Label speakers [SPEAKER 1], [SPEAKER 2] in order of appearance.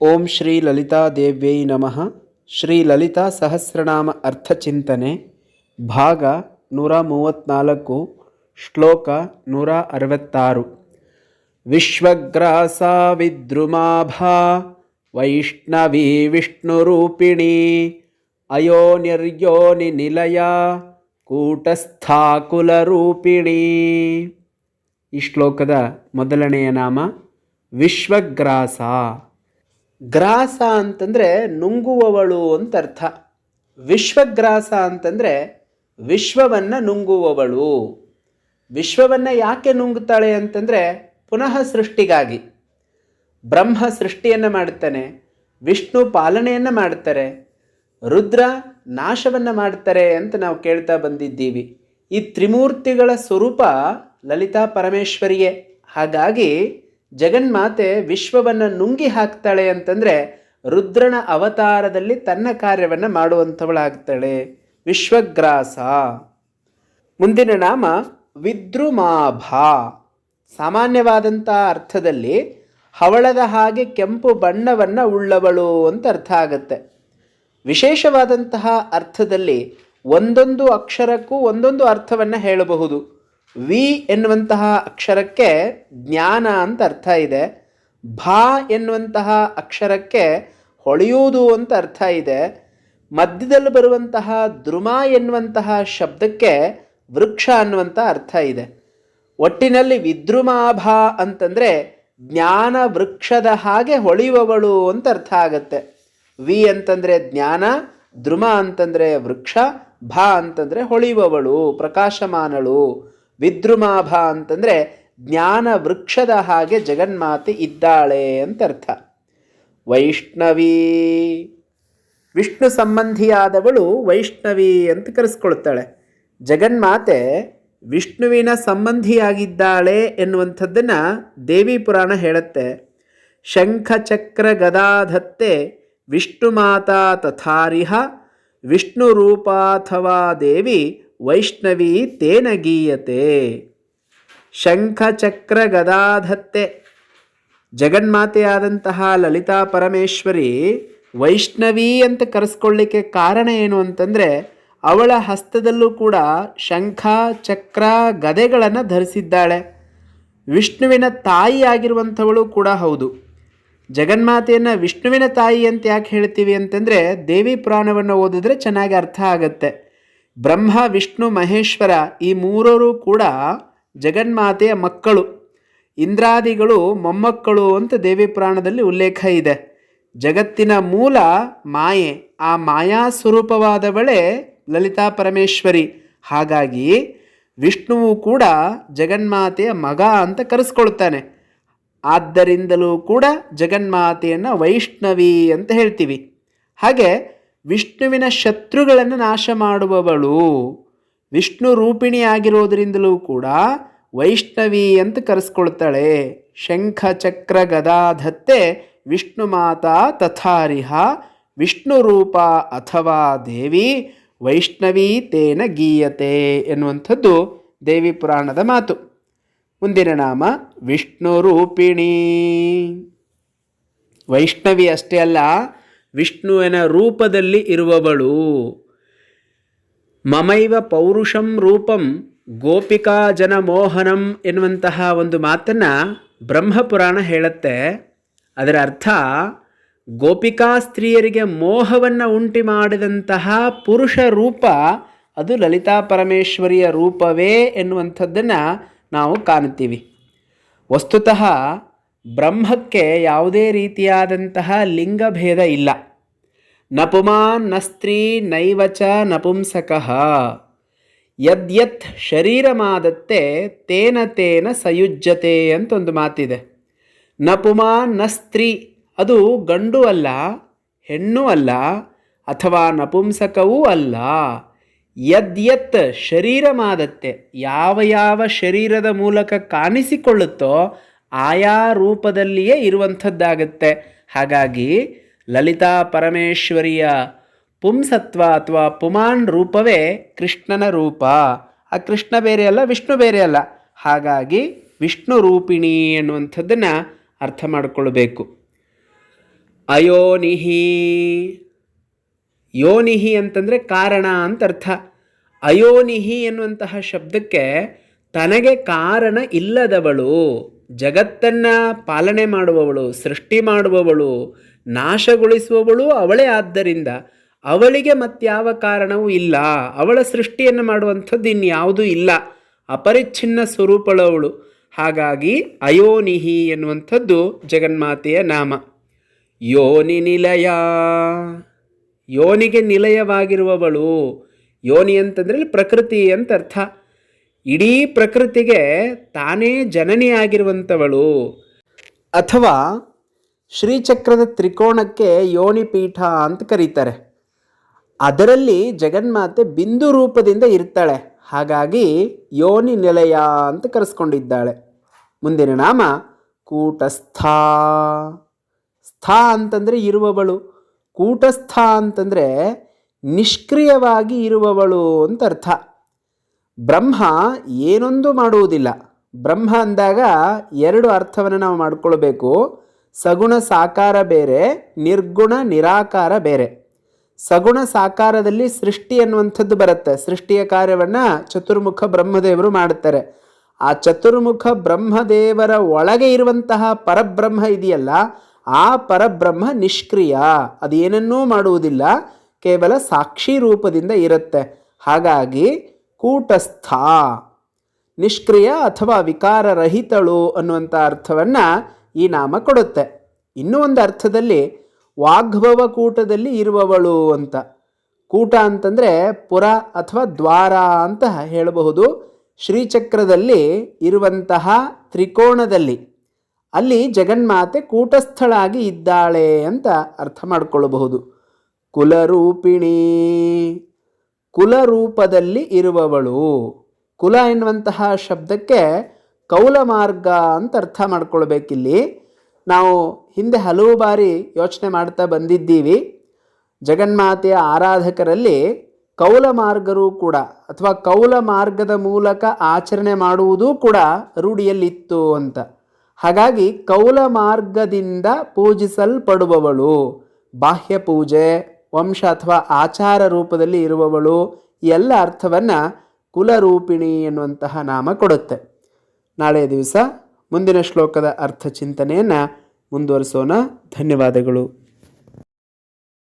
[SPEAKER 1] ಓಂ ಶ್ರೀ ಲಲಿತಾದೇವ್ಯೈ ನಮಃ. ಶ್ರೀ ಲಲಿತಾ ಸಹಸ್ರನಾಮ ಅರ್ಥಚಿಂತನೆ ಭಾಗ ನೂರ ಮೂವತ್ತ್ನಾಲ್ಕು ಶ್ಲೋಕ ನೂರ ಅರವತ್ತಾರು. ವಿಶ್ವಗ್ರಾಸ ವಿದ್ರುಮಾಭಾ, ವೈಷ್ಣವಿ ವಿಷ್ಣುರೂಪಿಣಿ, ಅಯೋನಿರ್ಯೋನಿ ನಿಲಯ, ಕೂಟಸ್ಥಾಕುಲರೂಪಿಣಿ. ಈ ಶ್ಲೋಕದ ಮೊದಲನೆಯ ನಾಮ ವಿಶ್ವಗ್ರಾಸ. ಗ್ರಾಸ ಅಂತಂದರೆ ನುಂಗುವವಳು ಅಂತ ಅರ್ಥ ವಿಶ್ವಗ್ರಾಸ ಅಂತಂದರೆ ವಿಶ್ವವನ್ನು ನುಂಗುವವಳು. ವಿಶ್ವವನ್ನು ಯಾಕೆ ನುಂಗುತ್ತಾಳೆ ಅಂತಂದರೆ ಪುನಃ ಸೃಷ್ಟಿಗಾಗಿ. ಬ್ರಹ್ಮ ಸೃಷ್ಟಿಯನ್ನು ಮಾಡುತ್ತಾನೆ, ವಿಷ್ಣು ಪಾಲನೆಯನ್ನು ಮಾಡ್ತಾರೆ ರುದ್ರ ನಾಶವನ್ನು ಮಾಡ್ತಾರೆ ಅಂತ ನಾವು ಕೇಳ್ತಾ ಬಂದಿದ್ದೀವಿ. ಈ ತ್ರಿಮೂರ್ತಿಗಳ ಸ್ವರೂಪ ಲಲಿತಾ ಪರಮೇಶ್ವರಿಯೇ. ಹಾಗಾಗಿ ಜಗನ್ಮಾತೆ ವಿಶ್ವವನ್ನು ನುಂಗಿ ಹಾಕ್ತಾಳೆ ಅಂತಂದರೆ ರುದ್ರನ ಅವತಾರದಲ್ಲಿ ತನ್ನ ಕಾರ್ಯವನ್ನು ಮಾಡುವಂಥವಳಾಗ್ತಾಳೆ. ವಿಶ್ವಗ್ರಾಸ. ಮುಂದಿನ ನಾಮ ವಿದ್ರುಮಾಭಾ. ಸಾಮಾನ್ಯವಾದಂಥ ಅರ್ಥದಲ್ಲಿ ಹವಳದ ಹಾಗೆ ಕೆಂಪು ಬಣ್ಣವನ್ನು ಉಳ್ಳವಳು ಅಂತ ಅರ್ಥ ಆಗುತ್ತೆ. ವಿಶೇಷವಾದಂತಹ ಅರ್ಥದಲ್ಲಿ ಒಂದೊಂದು ಅಕ್ಷರಕ್ಕೂ ಒಂದೊಂದು ಅರ್ಥವನ್ನು ಹೇಳಬಹುದು. ವಿ ಎನ್ನುವಂತಹ ಅಕ್ಷರಕ್ಕೆ ಜ್ಞಾನ ಅಂತ ಅರ್ಥ ಇದೆ. ಭಾ ಎನ್ನುವಂತಹ ಅಕ್ಷರಕ್ಕೆ ಹೊಳೆಯುವುದು ಅಂತ ಅರ್ಥ ಇದೆ. ಮಧ್ಯದಲ್ಲಿ ಬರುವಂತಹ ದ್ರುಮ ಎನ್ನುವಂತಹ ಶಬ್ದಕ್ಕೆ ವೃಕ್ಷ ಅನ್ನುವಂಥ ಅರ್ಥ ಇದೆ. ಒಟ್ಟಿನಲ್ಲಿ ವಿದ್ರುಮಾಭಾ ಅಂತಂದರೆ ಜ್ಞಾನ ವೃಕ್ಷದ ಹಾಗೆ ಹೊಳೆಯುವವಳು ಅಂತ ಅರ್ಥ ಆಗತ್ತೆ. ವಿ ಅಂತಂದರೆ ಜ್ಞಾನ, ದ್ರುಮ ಅಂತಂದರೆ ವೃಕ್ಷ, ಭಾ ಅಂತಂದರೆ ಹೊಳೆಯುವವಳು, ಪ್ರಕಾಶಮಾನಳು. ವಿದ್ರುಮಾಭ ಅಂತಂದರೆ ಜ್ಞಾನ ವೃಕ್ಷದ ಹಾಗೆ ಜಗನ್ಮಾತೆ ಇದ್ದಾಳೆ ಅಂತ ಅರ್ಥ. ವೈಷ್ಣವಿ, ವಿಷ್ಣು ಸಂಬಂಧಿಯಾದವಳು ವೈಷ್ಣವಿ ಅಂತ ಕರೆಸ್ಕೊಳ್ತಾಳೆ. ಜಗನ್ಮಾತೆ ವಿಷ್ಣುವಿನ ಸಂಬಂಧಿಯಾಗಿದ್ದಾಳೆ ಎನ್ನುವಂಥದ್ದನ್ನು ದೇವಿ ಪುರಾಣ ಹೇಳುತ್ತೆ. ಶಂಖ ಚಕ್ರ ಗದಾಧತ್ತೆ ವಿಷ್ಣು ಮಾತಾ ತಥಾರಿಹ ವಿಷ್ಣು ರೂಪಾಥವಾ ದೇವಿ ವೈಷ್ಣವಿ ತೇನ ಗೀಯತೆ. ಶಂಖ ಚಕ್ರ ಗದಾಧತ್ತೆ ಜಗನ್ಮಾತೆಯಾದಂತಹ ಲಲಿತಾ ಪರಮೇಶ್ವರಿ ವೈಷ್ಣವಿ ಅಂತ ಕರೆಸ್ಕೊಳ್ಳಿಕ್ಕೆ ಕಾರಣ ಏನು ಅಂತಂದರೆ, ಅವಳ ಹಸ್ತದಲ್ಲೂ ಕೂಡ ಶಂಖ, ಚಕ್ರ, ಗದೆಗಳನ್ನು ಧರಿಸಿದ್ದಾಳೆ. ವಿಷ್ಣುವಿನ ತಾಯಿ ಆಗಿರುವಂಥವಳು ಕೂಡ ಹೌದು. ಜಗನ್ಮಾತೆಯನ್ನು ವಿಷ್ಣುವಿನ ತಾಯಿ ಅಂತ ಯಾಕೆ ಹೇಳ್ತೀವಿ ಅಂತಂದರೆ, ದೇವಿ ಪುರಾಣವನ್ನು ಓದಿದ್ರೆ ಚೆನ್ನಾಗಿ ಅರ್ಥ ಆಗುತ್ತೆ. ಬ್ರಹ್ಮ, ವಿಷ್ಣು, ಮಹೇಶ್ವರ ಈ ಮೂರರು ಕೂಡ ಜಗನ್ಮಾತೆಯ ಮಕ್ಕಳು. ಇಂದ್ರಾದಿಗಳು ಮೊಮ್ಮಕ್ಕಳು ಅಂತ ದೇವಿ ಪುರಾಣದಲ್ಲಿ ಉಲ್ಲೇಖ ಇದೆ. ಜಗತ್ತಿನ ಮೂಲ ಮಾಯೆ, ಆ ಮಾಯಾ ಸ್ವರೂಪವಾದವಳೇ ಲಲಿತಾ ಪರಮೇಶ್ವರಿ. ಹಾಗಾಗಿ ವಿಷ್ಣುವು ಕೂಡ ಜಗನ್ಮಾತೆಯ ಮಗ ಅಂತ ಕರೆಸ್ಕೊಳ್ತಾನೆ. ಆದ್ದರಿಂದಲೂ ಕೂಡ ಜಗನ್ಮಾತೆಯನ್ನು ವೈಷ್ಣವಿ ಅಂತ ಹೇಳ್ತೀವಿ. ಹಾಗೆ ವಿಷ್ಣುವಿನ ಶತ್ರುಗಳನ್ನು ನಾಶ ಮಾಡುವವಳು ವಿಷ್ಣು ರೂಪಿಣಿಯಾಗಿರೋದ್ರಿಂದಲೂ ಕೂಡ ವೈಷ್ಣವಿ ಅಂತ ಕರೆಸ್ಕೊಳ್ತಾಳೆ. ಶಂಖ, ಚಕ್ರ ಗದಾಧತ್ತೆ ವಿಷ್ಣು ಮಾತಾ, ತಥಾರಿಹ, ವಿಷ್ಣು ರೂಪ ಅಥವಾ ದೇವಿ, ವೈಷ್ಣವಿ ತೇನ ಗೀಯತೆ ಎನ್ನುವಂಥದ್ದು ದೇವಿ ಪುರಾಣದ ಮಾತು. ಮುಂದಿನ ನಾಮ ವಿಷ್ಣು ರೂಪಿಣಿ. ವೈಷ್ಣವಿ ಅಷ್ಟೇ ಅಲ್ಲ ವಿಷ್ಣುವಿನ ರೂಪದಲ್ಲಿ ಇರುವವಳು. ಮಮೈವ ಪೌರುಷಂ ರೂಪಂ ಗೋಪಿಕಾ ಜನಮೋಹನಂ ಎನ್ನುವಂತಹ ಒಂದು ಮಾತನ್ನು ಬ್ರಹ್ಮಪುರಾಣ ಹೇಳುತ್ತೆ. ಅದರ ಅರ್ಥ ಗೋಪಿಕಾ ಸ್ತ್ರೀಯರಿಗೆ ಮೋಹವನ್ನು ಉಂಟಿ ಮಾಡಿದಂತಹ ಪುರುಷ ರೂಪ ಅದು ಲಲಿತಾ ಪರಮೇಶ್ವರಿಯ ರೂಪವೇ ಎನ್ನುವಂಥದ್ದನ್ನು ನಾವು ಕಾಣುತ್ತೀವಿ. ವಸ್ತುತಃ ಬ್ರಹ್ಮಕ್ಕೆ ಯಾವುದೇ ರೀತಿಯಾದಂತಹ ಲಿಂಗಭೇದ ಇಲ್ಲ. ನಪುಮಾನ್ ನಸ್ತ್ರೀ ಸ್ತ್ರೀ ನೈವಚ ನಪುಂಸಕಃ. ಯದ್ಯತ್ ಶರೀರಮಾದತ್ತೆ ತೇನ ತೇನ ಸಯುಜ್ಯತೆ ಅಂತ ಒಂದು ಮಾತಿದೆ. ನಪುಮಾನ್ನ ಸ್ತ್ರೀ ಅದು ಗಂಡು ಅಲ್ಲ, ಹೆಣ್ಣು ಅಲ್ಲ, ಅಥವಾ ನಪುಂಸಕವೂ ಅಲ್ಲ. ಯದ್ಯತ್ ಶರೀರಮಾದತ್ತೆ ಯಾವ ಯಾವ ಶರೀರದ ಮೂಲಕ ಕಾಣಿಸಿಕೊಳ್ಳುತ್ತೋ ಆಯಾ ರೂಪದಲ್ಲಿಯೇ ಇರುವಂಥದ್ದಾಗತ್ತೆ. ಹಾಗಾಗಿ ಲಲಿತಾ ಪರಮೇಶ್ವರಿಯ ಪುಂಸತ್ವ ಅಥವಾ ಪುಮಾನ್ ರೂಪವೇ ಕೃಷ್ಣನ ರೂಪ. ಆ ಕೃಷ್ಣ ಬೇರೆ ಅಲ್ಲ, ವಿಷ್ಣು ಬೇರೆ ಅಲ್ಲ. ಹಾಗಾಗಿ ವಿಷ್ಣು ರೂಪಿಣಿ ಅನ್ನುವಂಥದ್ದನ್ನು ಅರ್ಥ ಮಾಡಿಕೊಳ್ಬೇಕು. ಅಯೋನಿಹಿ. ಯೋನಿಹಿ ಅಂತಂದರೆ ಕಾರಣ ಅಂತ ಅರ್ಥ. ಅಯೋನಿಹಿ ಎನ್ನುವಂತಹ ಶಬ್ದಕ್ಕೆ ತನಗೆ ಕಾರಣ ಇಲ್ಲದವಳು, ಜಗತ್ತನ್ನು ಪಾಲನೆ ಮಾಡುವವಳು, ಸೃಷ್ಟಿ ಮಾಡುವವಳು, ನಾಶಗೊಳಿಸುವವಳು ಅವಳೇ ಆದ್ದರಿಂದ ಅವಳಿಗೆ ಮತ್ಯಾವ ಕಾರಣವೂ ಇಲ್ಲ. ಅವಳ ಸೃಷ್ಟಿಯನ್ನು ಮಾಡುವಂಥದ್ದು ಇನ್ಯಾವುದೂ ಇಲ್ಲ. ಅಪರಿಚ್ಛಿನ್ನ ಸ್ವರೂಪಳವಳು. ಹಾಗಾಗಿ ಅಯೋನಿಹಿ ಎನ್ನುವಂಥದ್ದು ಜಗನ್ಮಾತೆಯ ನಾಮ. ಯೋನಿ ನಿಲಯ. ಯೋನಿಗೆ ನಿಲಯವಾಗಿರುವವಳು. ಯೋನಿ ಅಂತಂದರೆ ಪ್ರಕೃತಿ ಅಂತ ಅರ್ಥ. ಇಡೀ ಪ್ರಕೃತಿಗೆ ತಾನೇ ಜನನಿಯಾಗಿರುವಂಥವಳು ಅಥವಾ ಶ್ರೀಚಕ್ರದ ತ್ರಿಕೋಣಕ್ಕೆ ಯೋನಿಪೀಠ ಅಂತ ಕರೀತಾರೆ. ಅದರಲ್ಲಿ ಜಗನ್ಮಾತೆ ಬಿಂದು ರೂಪದಿಂದ ಇರ್ತಾಳೆ. ಹಾಗಾಗಿ ಯೋನಿ ನಿಲಯ ಅಂತ ಕರೆಸ್ಕೊಂಡಿದ್ದಾಳೆ. ಮುಂದಿನ ನಾಮ ಕೂಟಸ್ಥ. ಸ್ಥ ಅಂತಂದರೆ ಇರುವವಳು. ಕೂಟಸ್ಥ ಅಂತಂದರೆ ನಿಷ್ಕ್ರಿಯವಾಗಿ ಇರುವವಳು ಅಂತ ಅರ್ಥ. ಬ್ರಹ್ಮ ಏನೊಂದು ಮಾಡುವುದಿಲ್ಲ. ಬ್ರಹ್ಮ ಅಂದಾಗ ಎರಡು ಅರ್ಥವನ್ನು ನಾವು ಮಾಡಿಕೊಳ್ಬೇಕು. ಸಗುಣ ಸಾಕಾರ ಬೇರೆ, ನಿರ್ಗುಣ ನಿರಾಕಾರ ಬೇರೆ. ಸಗುಣ ಸಾಕಾರದಲ್ಲಿ ಸೃಷ್ಟಿ ಅನ್ನುವಂಥದ್ದು ಬರುತ್ತೆ. ಸೃಷ್ಟಿಯ ಕಾರ್ಯವನ್ನು ಚತುರ್ಮುಖ ಬ್ರಹ್ಮದೇವರು ಮಾಡುತ್ತಾರೆ. ಆ ಚತುರ್ಮುಖ ಬ್ರಹ್ಮದೇವರ ಒಳಗೆ ಇರುವಂತಹ ಪರಬ್ರಹ್ಮ ಇದೆಯಲ್ಲ, ಆ ಪರಬ್ರಹ್ಮ ನಿಷ್ಕ್ರಿಯ. ಅದೇನನ್ನೂ ಮಾಡುವುದಿಲ್ಲ. ಕೇವಲ ಸಾಕ್ಷಿ ರೂಪದಿಂದ ಇರುತ್ತೆ. ಹಾಗಾಗಿ ಕೂಟಸ್ಥ, ನಿಷ್ಕ್ರಿಯ ಅಥವಾ ವಿಕಾರರಹಿತಳು ಅನ್ನುವಂಥ ಅರ್ಥವನ್ನು ಈ ನಾಮ ಕೊಡುತ್ತೆ. ಇನ್ನೂ ಒಂದು ಅರ್ಥದಲ್ಲಿ ವಾಗ್ಭವ ಕೂಟದಲ್ಲಿ ಇರುವವಳು ಅಂತ. ಕೂಟ ಅಂತಂದರೆ ಪುರ ಅಥವಾ ದ್ವಾರ ಅಂತ ಹೇಳಬಹುದು. ಶ್ರೀಚಕ್ರದಲ್ಲಿ ಇರುವಂತಹ ತ್ರಿಕೋಣದಲ್ಲಿ. ಅಲ್ಲಿ ಜಗನ್ಮಾತೆ ಕೂಟಸ್ಥಳಾಗಿ ಇದ್ದಾಳೆ ಅಂತ ಅರ್ಥ ಮಾಡಿಕೊಳ್ಳಬಹುದು ಕುಲರೂಪಿಣಿ. ಕುಲರೂಪದಲ್ಲಿ ಇರುವವಳು. ಕುಲ ಎನ್ನುವಂತಹ ಶಬ್ದಕ್ಕೆ ಕೌಲ ಮಾರ್ಗ ಅಂತ ಅರ್ಥ ಮಾಡ್ಕೊಳ್ಬೇಕಿಲ್ಲಿ. ನಾವು ಹಿಂದೆ ಹಲವು ಬಾರಿ ಯೋಚನೆ ಮಾಡ್ತಾ ಬಂದಿದ್ದೀವಿ. ಜಗನ್ಮಾತೆಯ ಆರಾಧಕರಲ್ಲಿ ಕೌಲ ಮಾರ್ಗರು ಕೂಡ ಅಥವಾ ಕೌಲ ಮಾರ್ಗದ ಮೂಲಕ ಆಚರಣೆ ಮಾಡುವುದೂ ಕೂಡ ರೂಢಿಯಲ್ಲಿತ್ತು ಅಂತ. ಹಾಗಾಗಿ ಕೌಲ ಮಾರ್ಗದಿಂದ ಪೂಜಿಸಲ್ಪಡುವವಳು. ಬಾಹ್ಯ ಪೂಜೆ ವಂಶ ಅಥವಾ ಆಚಾರ ರೂಪದಲ್ಲಿ ಇರುವವಳು ಎಲ್ಲ ಅರ್ಥವನ್ನು ಕುಲರೂಪಿಣಿ ಎನ್ನುವಂತಹ ನಾಮ ಕೊಡುತ್ತೆ. ನಾಳೆ ದಿವಸ ಮುಂದಿನ ಶ್ಲೋಕದ ಅರ್ಥ ಚಿಂತನೆಯನ್ನು ಮುಂದುವರಿಸೋಣ. ಧನ್ಯವಾದಗಳು.